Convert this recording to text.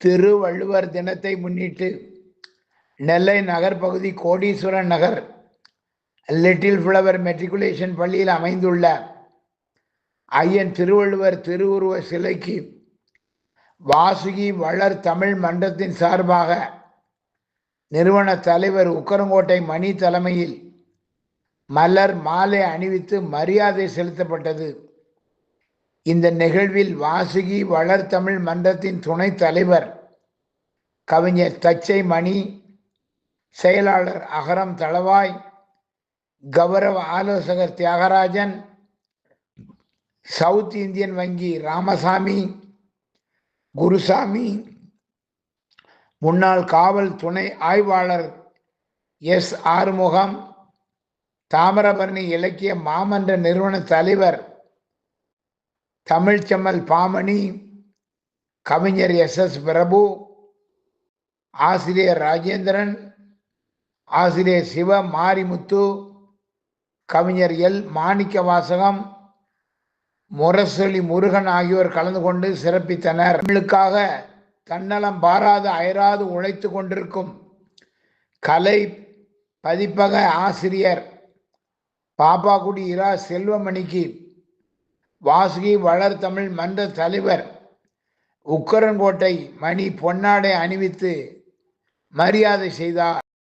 திருவள்ளுவர் தினத்தை முன்னிட்டு நெல்லை நகர்பகுதி கோடீஸ்வரன் நகர் little flower matriculation பள்ளியில் அமைந்துள்ள ஐயன் திருவள்ளுவர் திருவுருவ சிலைக்கு வாசுகி வளர் தமிழ் மன்றத்தின் சார்பாக நிறுவன தலைவர் உக்கரங்கோட்டை மணி தலைமையில் மலர் மாலை அணிவித்து மரியாதை செலுத்தப்பட்டது. இந்த நிகழ்வில் வாசுகி வளர்தமிழ் மன்றத்தின் துணைத் தலைவர் கவிஞர் தச்சை மணி செயலாளர் அகரம் தளவாய் கௌரவ ஆலோசகர் தியாகராஜன் சவுத் இந்தியன் வங்கி ராமசாமி குருசாமி முன்னாள் காவல் துணை ஆய்வாளர் எஸ் ஆறுமுகம் தாமிரபரணி இலக்கிய மாமன்ற நிறுவன தலைவர் தமிழ்ச்செம்மல் பாமணி கவிஞர் எஸ் எஸ் பிரபு ஆசிரியர் ராஜேந்திரன் ஆசிரியர் சிவ மாரிமுத்து கவிஞர் எல் மாணிக்க வாசகம் முரசொலி முருகன் ஆகியோர் கலந்து கொண்டு சிறப்பித்தனர். தமிழுக்காக தன்னலம் பாராது அயராது உழைத்து கொண்டிருக்கும் கலை பதிப்பக ஆசிரியர் பாப்பாக்குடி இரா செல்வமணிக்கு வாசுகி வளர் தமிழ் மன்ற தலைவர். உக்கரன்கோட்டை மணி பொன்னாடை அணிவித்து மரியாதை செய்தார்.